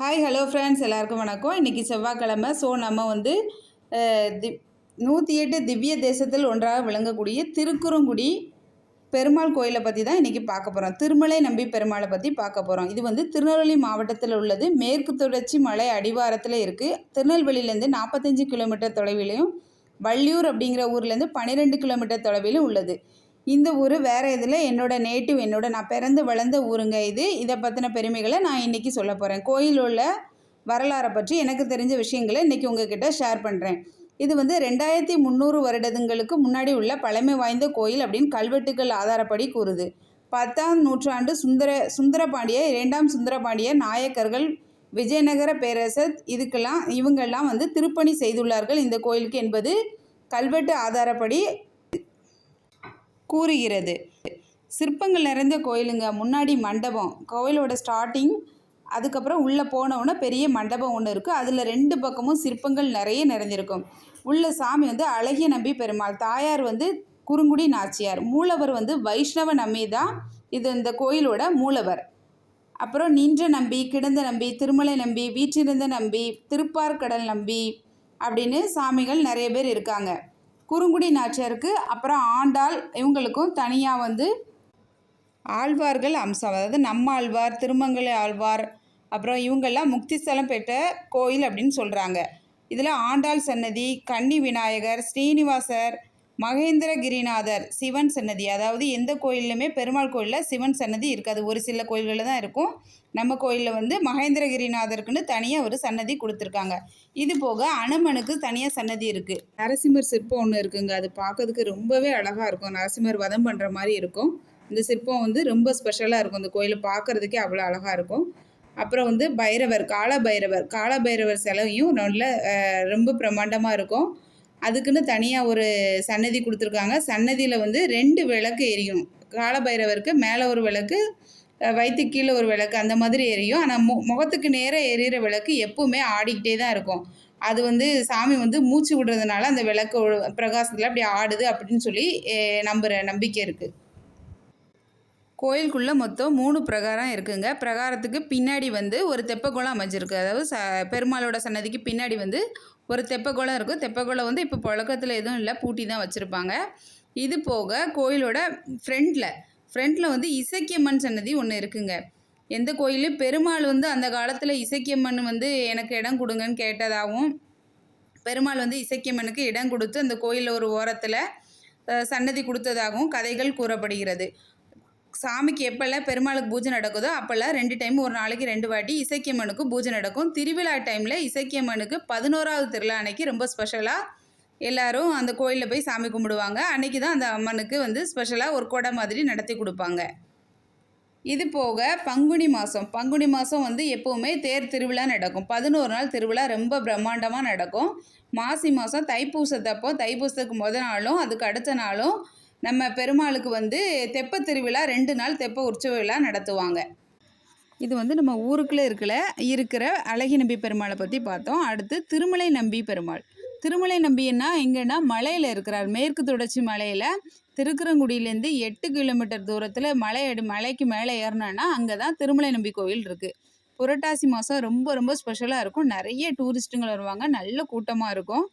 Hi hello friends எல்லாருக்கும் வணக்கம். இன்றைக்கி செவ்வாய்க்கிழமை. ஸோ நம்ம வந்து தி நூற்றி எட்டு திவ்ய தேசத்தில் ஒன்றாக விளங்கக்கூடிய திருக்குறுங்குடி பெருமாள் கோயிலை பற்றி தான் இன்றைக்கி பார்க்க போகிறோம் திருமலை நம்பி பெருமாளை பற்றி பார்க்க போகிறோம் இது வந்து திருநெல்வேலி மாவட்டத்தில் உள்ளது. மேற்கு தொடர்ச்சி மலை அடிவாரத்தில் இருக்குது திருநெல்வேலியிலேருந்து நாற்பத்தஞ்சு கிலோமீட்டர் தொலைவிலையும் வள்ளியூர் அப்படிங்கிற ஊர்லேருந்து பன்னிரெண்டு கிலோமீட்டர் தொலைவிலும் உள்ளது. இந்த ஊர் வேறு இதில் என்னோடய நேட்டிவ் என்னோட நான் பிறந்து வளர்ந்த ஊருங்க இது. இதை பற்றின பெருமைகளை நான் இன்றைக்கி சொல்ல போகிறேன் கோயில் உள்ள வரலாறை பற்றி எனக்கு தெரிஞ்ச விஷயங்களை இன்றைக்கி உங்ககிட்ட ஷேர் பண்ணுறேன் இது வந்து ரெண்டாயிரத்தி முந்நூறு வருடங்களுக்கு முன்னாடி உள்ள பழமை வாய்ந்த கோயில் அப்படின்னு கல்வெட்டுக்கள் ஆதாரப்படி கூறுது. பத்தாம் நூற்றாண்டு சுந்தர சுந்தரபாண்டிய இரண்டாம் சுந்தரபாண்டிய நாயக்கர்கள் விஜயநகர பேரரசர் இதுக்கெல்லாம் இவங்கெல்லாம் வந்து திருப்பணி செய்துள்ளார்கள் இந்த கோயிலுக்கு என்பது கல்வெட்டு ஆதாரப்படி கூறுகிறது. சிற்பங்கள் நிறைந்த கோயிலுங்க. முன்னாடி மண்டபம். கோயிலோட ஸ்டார்டிங் அதுக்கப்புறம் உள்ளே போனவுடனே பெரிய மண்டபம் ஒன்று இருக்குது அதில் ரெண்டு பக்கமும் சிற்பங்கள் நிறைய நிறைந்திருக்கும் உள்ள சாமி வந்து அழகிய நம்பி பெருமாள். தாயார் வந்து குறுங்குடி நாச்சியார். மூலவர் வந்து வைஷ்ணவ நம்பி தான் இது இந்த கோயிலோட மூலவர். அப்புறம் நின்ற நம்பி கிடந்த நம்பி திருமலை நம்பி வீற்றிருந்த நம்பி திருப்பார்கடல் நம்பி அப்படின்னு சாமிகள் நிறைய பேர் இருக்காங்க. குறுங்குடி நாச்சியாருக்கு அப்புறம் ஆண்டாள் இவங்களுக்கும் தனியாக வந்து ஆழ்வார்கள் அம்சம். அதாவது நம்ம ஆழ்வார் திருமங்கலை ஆழ்வார் அப்புறம் இவங்கெல்லாம் முக்தி ஸ்தலம் பெற்ற கோயில் அப்படின்னு சொல்கிறாங்க இதில் ஆண்டாள் சன்னதி கன்னி விநாயகர் ஸ்ரீனிவாசர் மகேந்திரகிரிநாதர் சிவன் சன்னதி. அதாவது எந்த கோயில்லையுமே பெருமாள் கோயிலில் சிவன் சன்னதி இருக்காது. ஒரு சில கோயில்களில் தான் இருக்கும். நம்ம கோயிலில் வந்து மகேந்திரகிரிநாதருக்குன்னு தனியாக ஒரு சன்னதி கொடுத்துருக்காங்க. இது போக அனுமனுக்கு தனியாக சன்னதி இருக்குது நரசிம்மர் சிற்பம் ஒன்று இருக்குங்க. அது பார்க்கறதுக்கு ரொம்பவே அழகாக இருக்கும். நரசிம்மர் வதம் பண்ணுற மாதிரி இருக்கும். இந்த சிற்பம் வந்து ரொம்ப ஸ்பெஷலாக இருக்கும். இந்த கோயிலை பார்க்கறதுக்கே அவ்வளோ அழகாக இருக்கும். அப்புறம் வந்து பைரவர் கால பைரவர் கால பைரவர் செலவையும் நல்ல ரொம்ப பிரம்மாண்டமாக இருக்கும். அதுக்குன்னு தனியாக ஒரு சன்னதி கொடுத்துருக்காங்க. சன்னதியில் வந்து ரெண்டு விளக்கு எரியும். கால பைரவருக்கு மேலே ஒரு விளக்கு வயிற்று கீழே ஒரு விளக்கு அந்த மாதிரி எரியும். ஆனால் மு முகத்துக்கு நேராக எரியிற விளக்கு எப்பவுமே ஆடிக்கிட்டே தான் இருக்கும். அது வந்து சாமி வந்து மூச்சு விடுறதுனால அந்த விளக்கு பிரகாசத்தில் அப்படி ஆடுது அப்படின்னு சொல்லி நம்புகிற நம்பிக்கை இருக்குது கோயிலுக்குள்ளே மொத்தம் மூணு பிரகாரம் இருக்குங்க. பிரகாரத்துக்கு பின்னாடி வந்து ஒரு தெப்பக்குளம் அமைஞ்சிருக்கு. அதாவது ச பெருமாளோட சன்னதிக்கு பின்னாடி வந்து ஒரு தெப்பக்குளம் இருக்கும். தெப்பக்குளம் வந்து இப்போ புழக்கத்தில் எதுவும் இல்லை. பூட்டி தான் வச்சுருப்பாங்க. இது போக கோயிலோட ஃப்ரண்ட்டில் ஃப்ரண்ட்டில் வந்து இசக்கியம்மன் சன்னதி ஒன்று இருக்குங்க. எந்த கோயிலும் பெருமாள் வந்து அந்த காலத்தில் இசக்கியம்மன் வந்து எனக்கு இடம் கொடுங்கன்னு கேட்டதாகவும் பெருமாள் வந்து இசக்கியம்மனுக்கு இடம் கொடுத்து அந்த கோயிலில் ஒரு ஓரத்தில் சன்னதி கொடுத்ததாகவும் கதைகள் கூறப்படுகிறது. சாமிக்கு எப்போல்லாம் பெருமாளுக்கு பூஜை நடக்குதோ அப்போல்லாம் ரெண்டு டைம் ஒரு நாளைக்கு ரெண்டு வாட்டி இசைக்கியம்மனுக்கு பூஜை நடக்கும். திருவிழா டைமில் இசைக்கியம்மனுக்கு பதினோராவது திருவிழா அன்னைக்கு ரொம்ப ஸ்பெஷலாக எல்லாரும் அந்த கோயிலில் போய் சாமி கும்பிடுவாங்க. அன்னைக்கு தான் அந்த அம்மனுக்கு வந்து ஸ்பெஷலாக ஒரு கொடை மாதிரி நடத்தி கொடுப்பாங்க. இது போக பங்குனி மாதம் பங்குனி மாதம் வந்து எப்போவுமே தேர் திருவிழா நடக்கும். பதினோரு நாள் திருவிழா ரொம்ப பிரம்மாண்டமாக நடக்கும். மாசி மாதம் தைப்பூசத்தப்போ தைப்பூசத்துக்கு முத நாளும் அதுக்கு அடுத்த நாளும் நம்ம பெருமாளுக்கு வந்து தெப்ப திருவிழா ரெண்டு நாள் தெப்ப உற்சவ விழா நடத்துவாங்க. இது வந்து நம்ம ஊருக்குள்ளே இருக்கல இருக்கிற அழகி நம்பி பெருமாளை பற்றி பார்த்தோம். அடுத்து திருமலை நம்பி பெருமாள். திருமலை நம்பின்னா எங்கன்னா மலையில் இருக்கிறார். மேற்கு தொடர்ச்சி மலையில் திருக்குறங்குடியிலேருந்து எட்டு கிலோமீட்டர் தூரத்தில் மலை அடி மலைக்கு மேலே ஏறினோன்னா அங்கே தான் திருமலை நம்பி கோயில் இருக்குது புரட்டாசி மாதம் ரொம்ப ரொம்ப ஸ்பெஷலாக இருக்கும். நிறைய டூரிஸ்ட்டுங்கள் வருவாங்க. நல்ல கூட்டமாக இருக்கும்.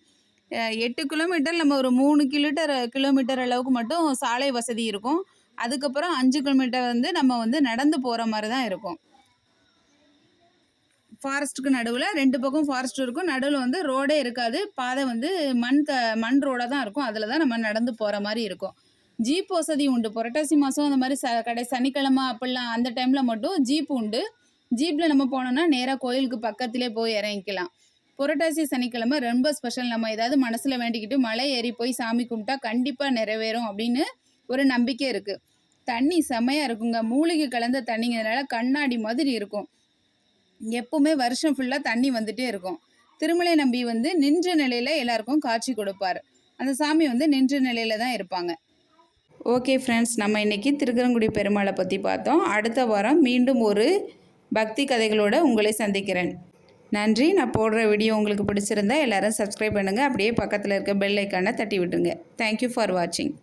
எட்டு கிலோமீட்டர் நம்ம ஒரு மூணு கிலோமீட்டர் கிலோமீட்டர் அளவுக்கு மட்டும் சாலை வசதி இருக்கும். அதுக்கப்புறம் அஞ்சு கிலோமீட்டர் வந்து நம்ம வந்து நடந்து போகிற மாதிரி தான் இருக்கும். ஃபாரஸ்ட்டுக்கு நடுவில் ரெண்டு பக்கம் ஃபாரஸ்ட் இருக்கும். நடுவில் வந்து ரோடே இருக்காது. பாதை வந்து மண் த மண் ரோடாக தான் இருக்கும். அதில் தான் நம்ம நடந்து போகிற மாதிரி இருக்கும். ஜீப் வசதி உண்டு. புரட்டாசி மாதம் அந்த மாதிரி ச கடை சனிக்கிழமை அப்படிலாம் அந்த டைமில் மட்டும் ஜீப் உண்டு. ஜீப்பில் நம்ம போனோம்னா நேராக கோயிலுக்கு பக்கத்திலே போய் இறங்கிக்கலாம். புரட்டாசி சனிக்கிழமை ரொம்ப ஸ்பெஷல் நம்ம ஏதாவது மனசில் வேண்டிக்கிட்டு மலை ஏறி போய் சாமி கும்பிட்டா கண்டிப்பாக நிறைவேறும் அப்படின்னு ஒரு நம்பிக்கை இருக்குது தண்ணி செம்மையாக இருக்குங்க. மூலிகை கலந்த தண்ணிங்கிறதுனால கண்ணாடி மாதிரி இருக்கும். எப்பவுமே வருஷம் ஃபுல்லாக தண்ணி வந்துட்டே இருக்கும். திருமலை நம்பி வந்து நின்ற நிலையில் எல்லாருக்கும் காட்சி கொடுப்பார். அந்த சாமி வந்து நின்ற நிலையில தான் இருப்பாங்க. ஓகே ஃப்ரெண்ட்ஸ் நம்ம இன்னைக்கு திருக்கரங்குடி பெருமாளை பற்றி பார்த்தோம். அடுத்த வாரம் மீண்டும் ஒரு பக்தி கதைகளோடு உங்களை சந்திக்கிறேன். நன்றி. நான் போடுற வீடியோ உங்களுக்கு பிடிச்சிருந்தா எல்லாரும் சப்ஸ்கிரைப் பண்ணுங்கள் அப்படியே பக்கத்தில் இருக்க பெல் ஐக்கானை தட்டி விட்டுருங்க. தேங்க்யூ ஃபார் வாட்சிங்